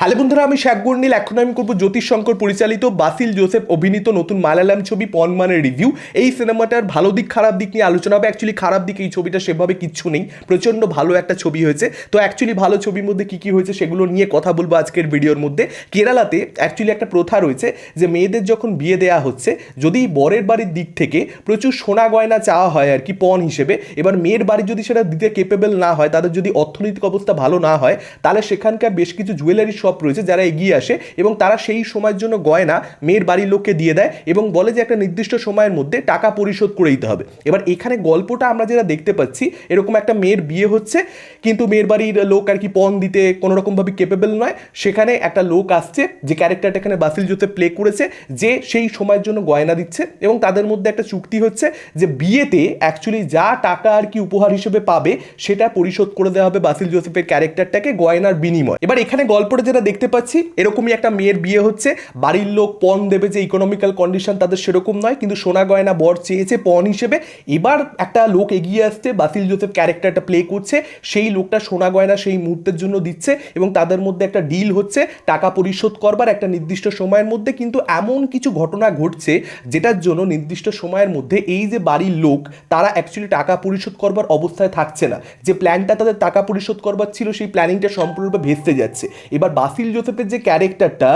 Hello বন্ধুরা, আমি শেখ গুর্নিল। এখন আমি করব জ্যোতিষ শঙ্কর পরিচালিত বাসিল জোসেফ অভিনীত নতুন মালায়ালাম ছবি পনমানের রিভিউ। এই সিনেমাটার ভালো দিক, খারাপ দিক নিয়ে আলোচনা হবে। অ্যাকচুয়ালি খারাপ দিক এই ছবিটা সেভাবে কিচ্ছু নেই। প্রচণ্ড ভালো একটা ছবি হয়েছে। তো অ্যাকচুয়ালি ভালো ছবির মধ্যে কী কী হয়েছে সেগুলো নিয়ে কথা বলব আজকের ভিডিওর মধ্যে। কেরালাতে অ্যাকচুয়ালি একটা প্রথা রয়েছে যে মেয়েদের যখন বিয়ে দেওয়া হচ্ছে, যদি বরের বাড়ির দিক থেকে প্রচুর সোনা গয়না চাওয়া হয় আর কি পণ হিসেবে, এবার মেয়ের বাড়ি যদি সেটা দিতে কেপেবল না হয়, তাদের যদি অর্থনৈতিক অবস্থা ভালো না হয়, তাহলে সেখানকার বেশ কিছু জুয়েলারি শপ রয়েছে, যারা এগিয়ে আসে এবং তারা সেই সময়ের জন্য গয়না মেয়ের বাড়ির লোককে দিয়ে দেয় এবং বলে যে একটা নির্দিষ্ট সময়ের মধ্যে টাকা পরিশোধ করে দিতে হবে। এবার এখানে গল্পটা আমরা যেটা দেখতে পাচ্ছি, এরকম একটা মেয়ের বিয়ে হচ্ছে, কিন্তু মেয়ের বাড়ির লোক আর কি পণ দিতে কোনো রকমভাবে কেপেবল নয়। সেখানে একটা লোক আসছে, যে ক্যারেক্টারটা এখানে বাসিল জোতে প্লে করেছে, যে সেই সময়ের জন্য গয়না দিচ্ছে এবং তাদের মধ্যে একটা চুক্তি হচ্ছে যে বিয়েতে অ্যাকচুয়ালি যা টাকা আর কি উপহার হিসেবে পাবে, সেটা পরিশোধ করে দেওয়া হবে বাসিল জোসেফের ক্যারেক্টারটাকে গয়নার বিনিময়। এবার এখানে গল্পটা যেটা দেখতে পাচ্ছি, এরকমই একটা মেয়ের বিয়ে হচ্ছে। বাড়ির লোক পণ দেবে যে ইকোনমিক্যাল কন্ডিশন তাদের সেরকম নয়, কিন্তু সোনা গয়না বর চেয়েছে পণ হিসেবে। এবার একটা লোক এগিয়ে আসছে, বাসিল জোসেফ ক্যারেক্টারটা প্লে করছে, সেই লোকটা সোনা গয়না সেই মুহূর্তের জন্য দিচ্ছে এবং তাদের মধ্যে একটা ডিল হচ্ছে, টাকা পরিশোধ করবার একটা নির্দিষ্ট সময়ের মধ্যে, কিন্তু এমন কিছু ঘটনা ঘটছে যেটার জন্য নির্দিষ্ট সময়ের মধ্যে এই যে বাড়ির লোক, তারা অ্যাকচুয়ালি টাকা পরিশোধ করবার অবস্থায় থাকছে না। যে প্ল্যানটা তাদের টাকা পরিশোধ করবার ছিল, সেই প্ল্যানিংটা সম্পূর্ণরূপে ভেস্তে যাচ্ছে। এবার বাসিল জোসেফের যে ক্যারেক্টারটা,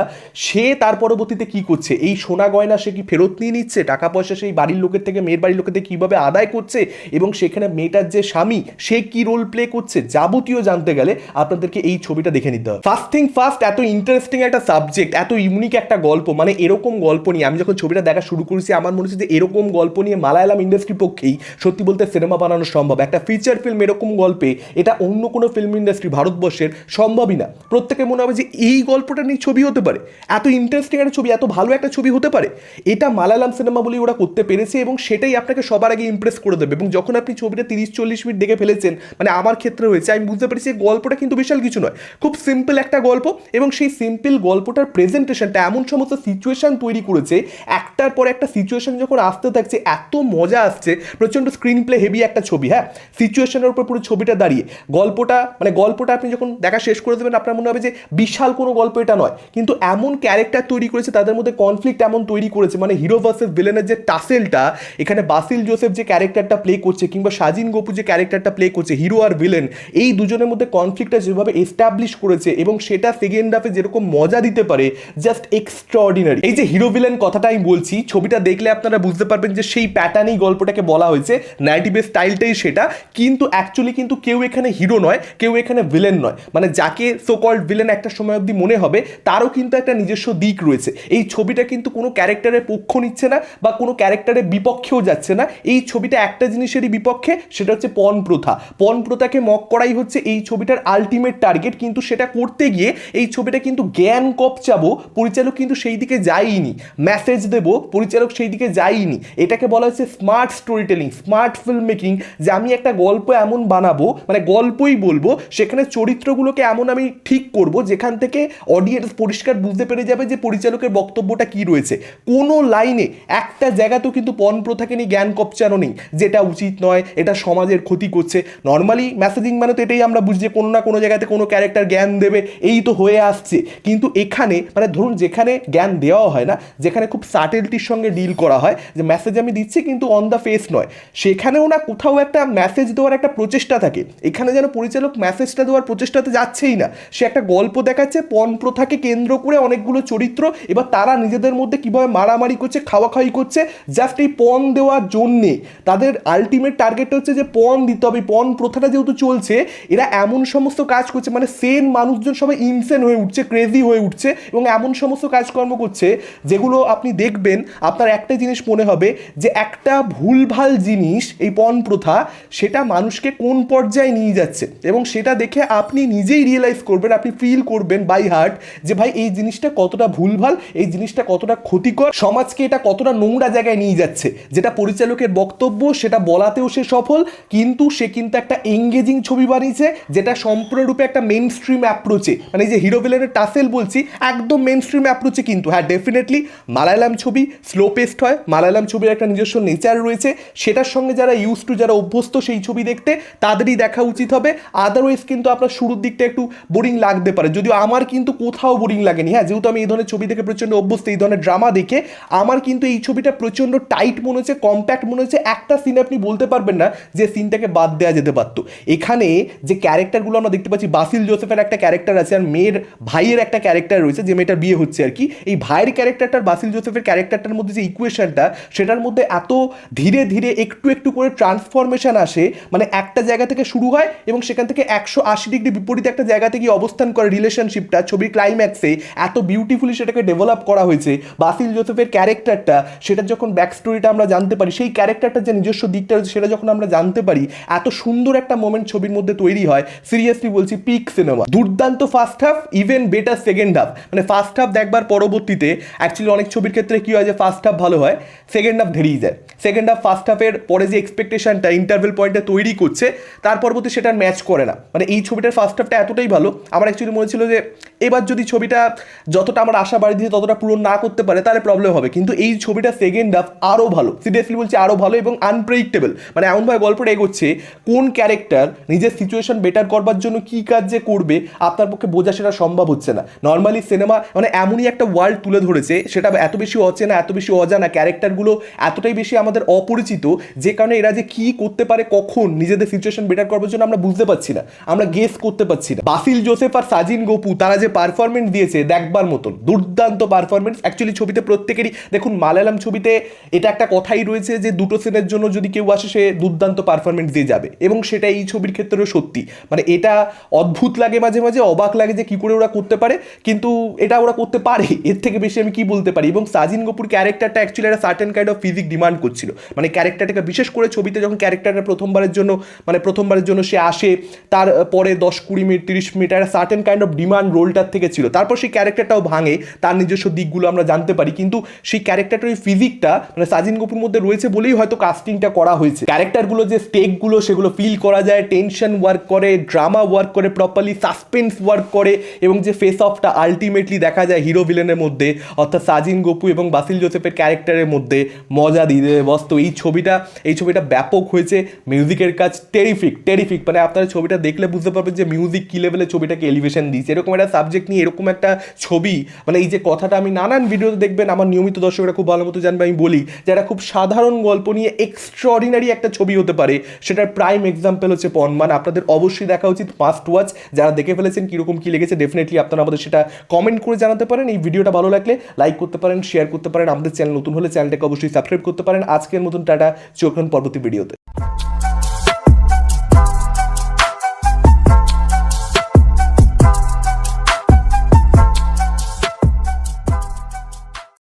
সে তার পরবর্তীতে কি করছে? এই সোনা গয়না সে কি ফেরত নিয়ে নিচ্ছে? টাকা পয়সা সেই বাড়ির লোকের থেকে, মেয়ের বাড়ির লোকের থেকে কীভাবে আদায় করছে? এবং সেখানে মেয়েটার যে স্বামী, সে কি রোল প্লে করছে? যাবতীয় জানতে গেলে আপনাদেরকে এই ছবিটা দেখে নিতে হবে। ফার্স্ট থিং ফার্স্ট এত ইন্টারেস্টিং একটা সাবজেক্ট এত ইউনিক একটা গল্প মানে এরকম গল্প নিয়ে, আমি যখন ছবিটা দেখা শুরু করেছি, আমার মনে হচ্ছে যে এরকম গল্প নিয়ে মালায়ালাম ইন্ডাস্ট্রির পক্ষেই সত্যি বলতে সিনেমা বানানো সম্ভব। একটা ফিচার ফিল্ম এরকম গল্পে, এটা অন্য কোনো ফিল্ম ইন্ডাস্ট্রি ভারতবর্ষের সম্ভবই না। প্রত্যেকে মনে হবে যে এই গল্পটা নিয়ে ছবি হতে পারে, এত ইন্টারেস্টিং একটা ছবি, এত ভালো একটা ছবি হতে পারে, এটা মালায়ালাম সিনেমা বলেই ওরা করতে পেরেছে এবং সেটাই আপনাকে সবার আগে ইমপ্রেস করে দেবে এবং যখন আপনি ছবিটা তিরিশ, চল্লিশ মিনিট দেখে ফেলেছেন মানে আমার ক্ষেত্রে হয়েছে, আমি বুঝতে পেরেছি যে গল্পটা কিন্তু বিশাল কিছু নয়, খুব সিম্পল একটা গল্প এবং সেই সিম্পল গল্পটার প্রেজেন্টেশনটা এমন সমস্ত সিচুয়েশন তৈরি করেছে, একটার পর একটা সিচুয়েশন যখন আসতে থাকছে, এত মজা আসছে, প্রচণ্ড স্ক্রিন প্লে হেভি একটা ছবি হ্যাঁ সিচুয়েশনের উপর পুরো ছবিটা দাঁড়িয়ে, গল্পটা মানে গল্পটা আপনি যখন দেখা শেষ করে দেবেন, আপনার মনে হবে যে বিশাল কোনো গল্প এটা নয়। কিন্তু এমন ক্যারেক্টার তৈরি করেছে, তাদের মধ্যে কনফ্লিক্ট এমন তৈরি করেছে মানে হিরো ভার্সেস ভিলেনের যে টাসেলটা এখানে বাসিল জোসেফ যে ক্যারেক্টারটা প্লে করছে কিংবা সাজিন গপু যে ক্যারেক্টারটা প্লে করছে হিরো আর ভিলেন এই দুজনের মধ্যে কনফ্লিক্টটা যেভাবে এস্টাবলিশ করেছে এবং সেটা সেকেন্ড হাফে যেরকম মজা দিতে পারে জাস্ট এক্সট্রাঅর্ডিনারি এই যে হিরো ভিলেন কথাটা আমি বলছি, ছবিটা দেখলে আপনারা বুঝতে পারবেন যে সেই প্যাটার্নেই গল্পটাকে বলা হয়েছে নাইটিভের স্টাইলটাই সেটা, কিন্তু অ্যাকচুয়ালি কিন্তু কেউ এখানে হিরো নয়, কেউ এখানে ভিলেন নয়। মানে যাকে সো কল্ড ভিলেন একটা সময় অবধি মনে হবে, তারও কিন্তু একটা নিজস্ব দিক রয়েছে। এই ছবিটা কিন্তু কোনো ক্যারেক্টারের পক্ষ নিচ্ছে না বা কোনো ক্যারেক্টারের বিপক্ষেও যাচ্ছে না। এই ছবিটা একটা জিনিসেরই বিপক্ষে, সেটা হচ্ছে পণ প্রথা। পণ প্রথাকে মক করাই হচ্ছে এই ছবিটার আলটিমেট টার্গেট কিন্তু সেটা করতে গিয়ে এই ছবিটা কিন্তু জ্ঞান কপচাবো, পরিচালক কিন্তু সেই দিকে যায়নি মেসেজ দেব, পরিচালক সেই দিকে যায়নি এটাকে বলা হচ্ছে smart story telling smart film making যে আমি একটা গল্প এমন বানাবো মানে গল্পই বলব, সেখানে চরিত্রগুলোকে এমন আমি ঠিক করব যেখান থেকে অডিয়েন্স পরিষ্কার বুঝতে পেরে যাবে যে পরিচালকের বক্তব্যটা কি রয়েছে। কোনো লাইনে একটা জায়গাতেও কিন্তু পণ প্রথাকে নিয়ে জ্ঞান কপচানো নেই। যেটা উচিত নয়, এটা সমাজের ক্ষতি করছে। নর্মালি মেসেজিং মানে তো এটাই আমরা বুঝি যে কোনো না কোনো জায়গাতে কোনো ক্যারেক্টার জ্ঞান দেবে, এই তো হয়ে আসছে। কিন্তু এখানে মানে ধরুন যেখানে জ্ঞান দেওয়া হয় না, যেখানে খুব সাটেলটির সঙ্গে ডিল করা হয়, যে মেসেজ আমি দিচ্ছি কিন্তু অন দ্য ফেস নয়। সেখানেও না কোথাও একটা মেসেজ দেওয়ার একটা প্রচেষ্টা থাকে। এখানে যেন পরিচালক মেসেজটা দেওয়ার প্রচেষ্টাতে যাচ্ছেই না। সে একটা গল্প দেখাচ্ছে, পণ প্রথাকে কেন্দ্র করে অনেকগুলো চরিত্র, এবার তারা নিজেদের মধ্যে কীভাবে মারামারি করছে খাওয়া খাওয়াই করছে জাস্ট এই পণ দেওয়ার জন্যে। তাদের আলটিমেট টার্গেট হচ্ছে যে পণ দিতে হবে, পণ প্রথাটা যেহেতু চলছে, এরা এমন সমস্ত কাজ করছে মানে সেন মানুষজন সবাই ইনসেন হয়ে উঠছে ক্রেজি হয়ে উঠছে, এবং এমন সমস্ত কাজকর্ম করছে, যেগুলো আপনি দেখবেন, আপনার একটা জিনিস মনে হবে, যে একটা ভুলভাল জিনিস, এই পণ প্রথা, সেটা মানুষকে কোন পর্যায়ে নিয়ে যাচ্ছে, এবং সেটা দেখে আপনি নিজেই রিয়েলাইজ করবেন, আপনি ফিল করবেন বাই হার্ট যে ভাই, এই জিনিসটা কতটা ভুলভাল, এই জিনিসটা কতটা ক্ষতিকর, সমাজকে এটা কতটা নোংরা জায়গায় নিয়ে যাচ্ছে। যেটা পরিচালকের বক্তব্য, সেটা বলাতেও সে সফল, কিন্তু সে কিন্তু একটা এঙ্গেজিং ছবি বানিয়েছে, যেটা সম্পূর্ণরূপে একটা মেন স্ট্রিম অ্যাপ্রোচে মানে যে হিরো ভিলেনের টাসেল বলছি, একদম মেন স্ট্রিম অ্যাপ্রোচে কিন্তু। হ্যাঁ ডেফিনেটলি মালায়ালাম ছবি স্লো পেস্ট হয়, মালায়ালাম ছবির একটা নিজস্ব নেচার রয়েছে। সেটার সঙ্গে যারা ইউজ টু যারা অভ্যস্ত সেই ছবি দেখতে, তাদেরই দেখা উচিত হবে। আদারওয়াইজ কিন্তু আপনার শুরুর দিকটা একটু বোরিং লাগতে পারে। যদিও আমার কিন্তু কোথাও বোরিং লাগেনি। হ্যাঁ যেহেতু আমি এই ধরনের ছবি দেখে প্রচণ্ড অভ্যস্ত, এই ধরনের ড্রামা দেখে, আমার কিন্তু এই ছবিটা প্রচণ্ড টাইট মনে হচ্ছে কম্প্যাক্ট মনে হচ্ছে। একটা সিনে আপনি বলতে পারবেন না যে সিনটাকে বাদ দেওয়া যেতে পারতো। এখানে যে ক্যারেক্টারগুলো আমরা দেখতে পাচ্ছি, বাসিল জোসেফের একটা ক্যারেক্টার আছে আর মেয়ের ভাইয়ের একটা ক্যারেক্টার রয়েছে, যে মেয়েটার বিয়ে হচ্ছে আর কি। এই ভাইয়ের ক্যারেক্টারটার বাসিল জোসেফের ক্যারেক্টারটার মধ্যে যে ইকুয়েশনটা সেটার মধ্যে এত ধীরে ধীরে একটু একটু করে ট্রান্সফরমেশন আসে মানে একটা জায়গা থেকে শুরু হয় এবং সেখান থেকে একশো আশি ডিগ্রি বিপরীত একটা জায়গাতে গিয়ে অবস্থান করে রিলেশনশিপটা ছবির ক্লাইম্যাক্সে এত বিউটিফুলি সেটাকে ডেভেলপ করা হয়েছে, বাসিল জোসেফের ক্যারেক্টারটা সেটা যখন ব্যাক স্টোরিটা আমরা জানতে পারি, সেই ক্যারেক্টারটার যে নিজস্ব দিকটা রয়েছে সেটা যখন আমরা জানতে পারি, এত সুন্দর একটা মোমেন্ট ছবির মধ্যে তৈরি হয় সিরিয়াসলি বলছি পিক সিনেমা দুর্দান্ত first half even better second half মানে ফার্স্ট হাফ দেখবার পরবর্তীতে অ্যাকচুয়ালি অনেক ছবির ক্ষেত্রে কি হয় যে ফার্স্ট হাফ ভালো হয় সেকেন্ড হাফ ধেরিয়ে যায়। সেকেন্ড হাফ ফার্স্ট হাফের পরে যে এক্সপেকটেশনটা ইন্টারভেল পয়েন্টটা তৈরি করছে, তার পরবর্তী সেটা ম্যাচ করে না। মানে এই ছবিটার ফার্স্ট হাফটা এতটাই ভালো, আমার অ্যাকচুয়ালি মনে ছিল এবার যদি ছবিটা যতটা আমার আশা বাড়ি দিয়ে ততটা পূরণ না করতে পারে, তাহলে প্রবলেম হবে। কিন্তু এই ছবিটা সেকেন্ড হাফ আরও ভালো। সিরিয়াসলি বলছি আরও ভালো এবং আনপ্রেডিক্টেবল মানে এমনভাবে গল্পটা এগোচ্ছে কোন ক্যারেক্টার নিজের সিচুয়েশন বেটার করবার জন্য কী কাজ যে করবে, আপনার পক্ষে বোঝা সেটা সম্ভব হচ্ছে না। নর্মালি সিনেমা মানে এমনই একটা ওয়ার্ল্ড তুলে ধরেছে, সেটা এত বেশি অচেনা, এত বেশি অজানা ক্যারেক্টারগুলো এতটাই বেশি আমাদের অপরিচিত যে কারণে এরা যে কী করতে পারে, কখন নিজেদের সিচুয়েশন বেটার করবার জন্য আমরা বুঝতে পারছি না। আমরা গেস করতে পারছি না। বাসিল জোসেফ আর সাজিন গোপু তারা যে পারফরমেন্স দিয়েছে দেখবার মতন, দুর্দান্ত পারফরমেন্স অ্যাকচুয়ালি ছবিতে প্রত্যেকেরই, দেখুন মালায়ালাম ছবিতে এটা একটা কথাই রয়েছে যে দুটো সিনের জন্য যদি কেউ আসে, সে দুর্দান্ত পারফরমেন্স দিয়ে যাবে। এবং সেটা এই ছবির ক্ষেত্রেও সত্যি। মানে এটা অদ্ভুত লাগে মাঝে মাঝে, অবাক লাগে যে কি করে ওরা করতে পারে, কিন্তু এটা ওরা করতে পারে। এর থেকে বেশি আমি কি বলতে পারি? এবং সাজিন গপুর ক্যারেক্টারটা অ্যাকচুয়ালি একটা certain kind of physique demand করছিল। মানে ক্যারেক্টারটাকে বিশেষ করে ছবিতে যখন ক্যারেক্টারটা প্রথমবারের জন্য মানে প্রথমবারের জন্য সে আসে, তার পরে দশ কুড়ি মিনিট, তিরিশ মিনিট, একটা সার্টেন কাইন্ড অফ ডিমান্ড রোলটার থেকে ছিল। তারপর সেই ক্যারেক্টারটাও ভাঙে, তার নিজস্ব দিকগুলো আমরা জানতে পারি। কিন্তু সেই ক্যারেক্টারটার ওই ফিজিকটা মানে সাজিন গপুর মধ্যে রয়েছে বলেই হয়তো কাস্টিংটা করা হয়েছে। ক্যারেক্টারগুলো যে স্টেকগুলো সেগুলো ফিল করা যায় টেনশন ওয়ার্ক করে ড্রামা ওয়ার্ক করে প্রপারলি সাসপেন্স ওয়ার্ক করে এবং যে ফেস অফটা আলটিমেটলি দেখা যায় হিরো ভিলেনের মধ্যে, অর্থাৎ সাজিন গপু এবং বাসিল জোসেফের ক্যারেক্টারের মধ্যে মজা দিয়ে দেবে বস তো এই ছবিটা এই ছবিটা ব্যাপক হয়েছে মিউজিকের কাজ টেরিফিক টেরিফিক মানে আপনারা ছবিটা দেখলে বুঝতে পারবেন যে মিউজিক কী লেভেলে ছবিটাকে এলিভেশন দিয়েছে। এরকম একটা সাবজেক্ট নিয়ে, এরকম একটা ছবি মানে এই যে কথাটা আমি নানান ভিডিওতে দেখবেন, আমার নিয়মিত দর্শকরা খুব ভালো মতো জানবে, আমি বলি, যে একটা খুব সাধারণ গল্প নিয়ে এক্সট্রাঅর্ডিনারি একটা ছবি হতে পারে, সেটার প্রাইম এক্সাম্পল হচ্ছে পনমান আপনাদের অবশ্যই দেখা উচিত মাস্ট ওয়াচ যারা দেখে ফেলেছেন কীরকম কী লেগেছে ডেফিনেটলি আপনারা আমাদের সেটা কমেন্ট করে জানাতে পারেন, এই ভিডিওটা ভালো লাগলে লাইক করতে পারেন শেয়ার করতে পারেন, আমাদের চ্যানেল নতুন হলে চ্যানেলটাকে অবশ্যই সাবস্ক্রাইব করতে পারেন, আজকের মতন টাটা, চোখ পরবর্তী ভিডিওতে